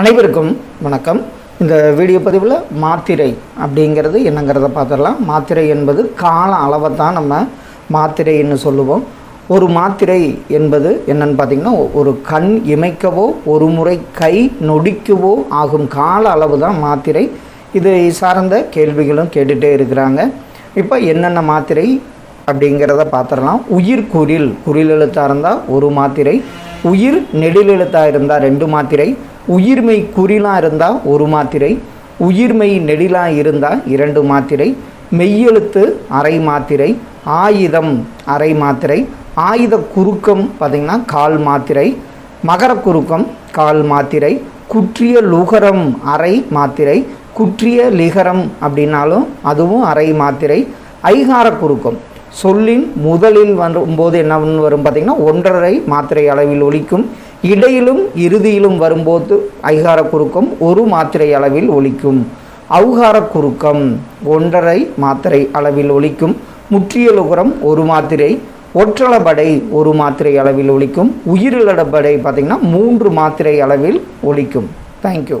அனைவருக்கும் வணக்கம். இந்த வீடியோ பதிவில் மாத்திரை அப்படிங்கிறது என்னங்கிறத பார்த்துடலாம். மாத்திரை என்பது கால அளவை தான் நம்ம மாத்திரைன்னு சொல்லுவோம். ஒரு மாத்திரை என்பது என்னன்னு பார்த்தீங்கன்னா ஒரு கண் இமைக்கவோ ஒரு முறை கை நொடிக்கவோ ஆகும் கால அளவு தான் மாத்திரை. இதை சார்ந்த கேள்விகளும் கேட்டுகிட்டே இருக்கிறாங்க. இப்போ என்னென்ன மாத்திரை அப்படிங்கிறத பார்த்துடலாம். உயிர் குரில் குரில் எழுத்தாக இருந்தால் ஒரு மாத்திரை. உயிர் நெடில் எழுத்தாக இருந்தால் ரெண்டு மாத்திரை. உயிர்மை குறிலாக இருந்தால் ஒரு மாத்திரை உயிர்மெய் நெடிலாக இருந்தால் இரண்டு மாத்திரை மெய்யெழுத்து அரை மாத்திரை ஆயுதம் அரை மாத்திரை ஆயுத குறுக்கம் பார்த்திங்கன்னா கால் மாத்திரை மகர குறுக்கம் கால் மாத்திரை குற்றிய லுகரம் அரை மாத்திரை குற்றிய லிகரம் அப்படின்னாலும் அதுவும் அரை மாத்திரை ஐகார குறுக்கம். சொல்லின் முதலில் வரும்போது என்ன வரும் பார்த்திங்கன்னா ஒன்றரை மாத்திரை அளவில் ஒலிக்கும். இடையிலும் இறுதியிலும் வரும்போது ஐகார குறுக்கம் ஒரு மாத்திரை அளவில் ஒலிக்கும். அவுகார குறுக்கம் ஒன்றரை மாத்திரை அளவில் ஒலிக்கும். முற்றியலுகரம் ஒரு மாத்திரை ஒற்றளபடை ஒரு மாத்திரை அளவில் ஒலிக்கும். உயிரிழடபடை பார்த்திங்கன்னா மூன்று மாத்திரை அளவில் ஒலிக்கும். தேங்க்யூ